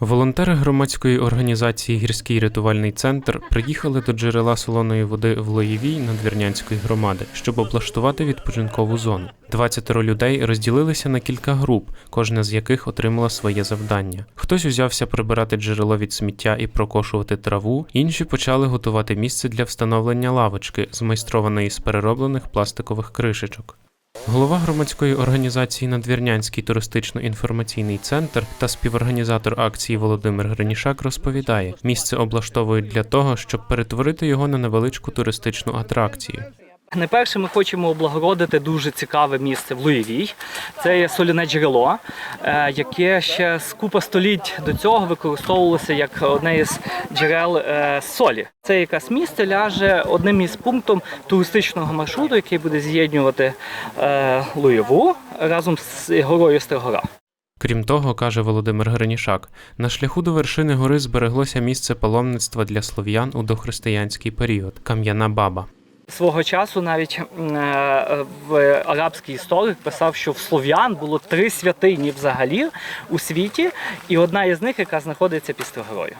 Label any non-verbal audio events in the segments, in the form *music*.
Волонтери громадської організації Гірський рятувальний центр приїхали до джерела солоної води в Лоєвій Надвірнянської громади, щоб облаштувати відпочинкову зону. 20 людей розділилися на кілька груп, кожна з яких отримала своє завдання. Хтось узявся прибирати джерело від сміття і прокошувати траву, інші почали готувати місце для встановлення лавочки, змайстрованої з перероблених пластикових кришечок. Голова громадської організації Надвірнянський туристично-інформаційний центр та співорганізатор акції Володимир Гринішак розповідає, місце облаштовують для того, щоб перетворити його на невеличку туристичну атракцію. Найперше ми хочемо облагородити дуже цікаве місце в Луєвій. Це є соляне джерело, е, яке ще з купа століть до цього використовувалося як одне із джерел е, солі. Це якраз місце ляже одним із пунктом туристичного маршруту, який буде з'єднувати е, Луєву разом з горою Стригора. Крім того, каже Володимир Гранішак, на шляху до вершини гори збереглося місце паломництва для слов'ян у дохристиянський період Кам'яна Баба. Свого часу навіть е, в арабський історик писав, що в слов'ян було три святині взагалі у світі, і одна із них, яка знаходиться під Строгорою.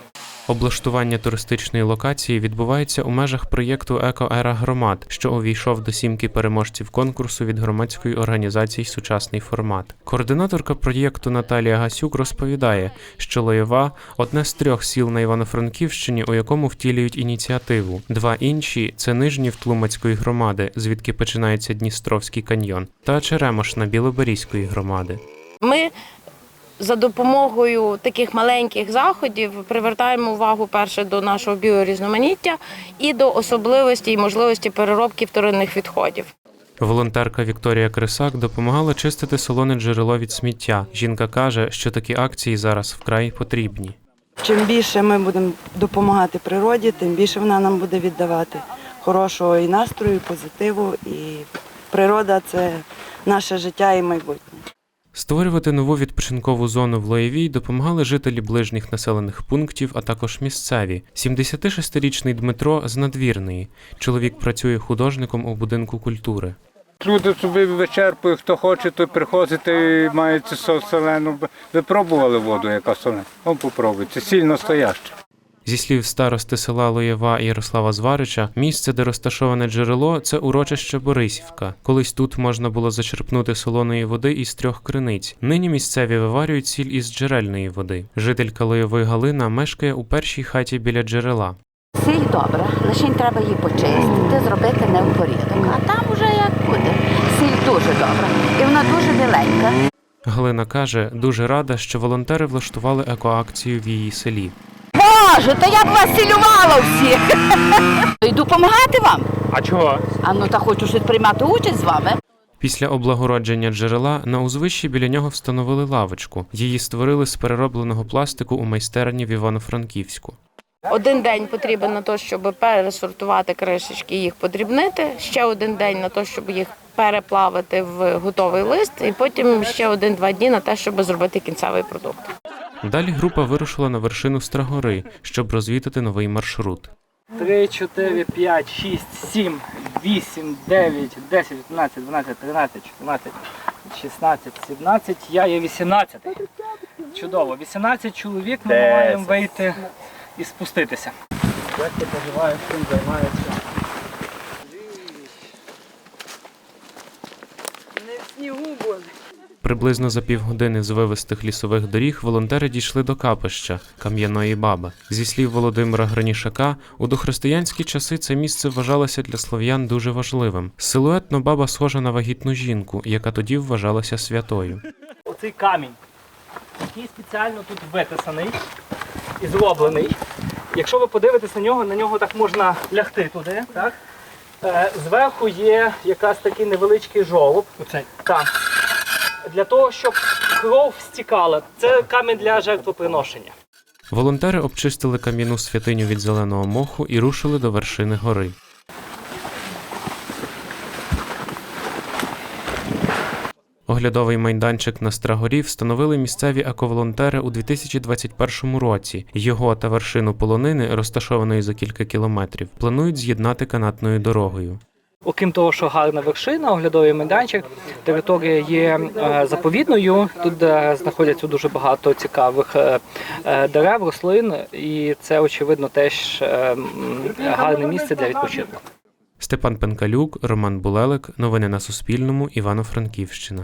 Облаштування туристичної локації відбувається у межах проєкту Екоера громад, що увійшов до сімки переможців конкурсу від громадської організації Сучасний формат. Координаторка проєкту Наталія Гасюк розповідає, що Лоєва одне з трьох сіл на Івано-Франківщині, у якому втілюють ініціативу. Два інші це нижні Втлумацької громади, звідки починається Дністровський каньйон, та Черемошна Білоберізької громади. Ми за допомогою таких маленьких заходів привертаємо увагу перше до нашого біорізноманіття і до особливості і можливості переробки вторинних відходів. Волонтерка Вікторія Крисак допомагала чистити солоне джерело від сміття. Жінка каже, що такі акції зараз вкрай потрібні. Чим більше ми будемо допомагати природі, тим більше вона нам буде віддавати хорошого і настрою, і позитиву. І природа це наше життя і майбутнє. Створювати нову відпочинкову зону в Лоєвій допомагали жителі ближніх населених пунктів, а також місцеві. 76-річний Дмитро з надвірної. Чоловік працює художником у будинку культури. Люди собі вичерпують, хто хоче, той приходить і має цю солену. Ви пробували воду, яка солена? Он попробуйте, сіль настояща. Зі слів старости села Лоєва Ярослава Зварича, місце, де розташоване джерело, це урочище Борисівка. Колись тут можна було зачерпнути солоної води із трьох криниць. Нині місцеві виварюють сіль із джерельної води. Жителька Лоєвої Галина мешкає у першій хаті біля джерела. Сіль добра, лише треба її почистити, зробити не в порядок. А там уже як буде. Сіль дуже добра. І вона дуже біленька. Галина каже, дуже рада, що волонтери влаштували екоакцію в її селі. Боже, та я б вас цілювала всіх. *laughs* Йду допомагати вам. А чого? А ну та хочу щось приймати участь з вами. Після облагородження джерела на узвищі біля нього встановили лавочку. Її створили з переробленого пластику у майстерні в Івано-Франківську. Один день потрібен на те, щоб пересортувати кришечки, їх подрібнити. Ще один день на те, щоб їх переплавити в готовий лист, і потім ще один-два дні на те, щоб зробити кінцевий продукт. Далі група вирушила на вершину Страгори, щоб розвідати новий маршрут. 3, 4, 5, 6, 7, 8, 9, 10, 11, 12, 13, 14, 16, 17, я є 18. Чудово, 18 чоловік ми маємо вийти і спуститися. Як ти поживаєш, чим займаєшся? Не в снігу буде. Приблизно за півгодини з вивистих лісових доріг волонтери дійшли до капища Кам'яної баби. Зі слів Володимира Гранішака, у дохристиянські часи це місце вважалося для слов'ян дуже важливим. Силуетно баба схожа на вагітну жінку, яка тоді вважалася святою. Оцей камінь, який спеціально тут витисаний і зроблений. Якщо ви подивитесь на нього, на нього так можна лягти туди. Так? Е, зверху є якраз такий невеличкий жолоб. Оцей. Так. Для того, щоб кров стікала. Це камінь для жертвоприношення. Волонтери обчистили кам'яну святиню від зеленого моху і рушили до вершини гори. Оглядовий майданчик на Страгорі встановили місцеві ековолонтери у 2021 році. Його та вершину полонини, розташованої за кілька кілометрів, планують з'єднати канатною дорогою. Окрім того, що гарна вершина, оглядовий майданчик, територія є е, заповідною. Тут е, знаходяться дуже багато цікавих е, дерев, рослин, і це очевидно теж гарне місце для відпочинку. Степан Пенкалюк, Роман Булелик. Новини на Суспільному. Івано-Франківщина.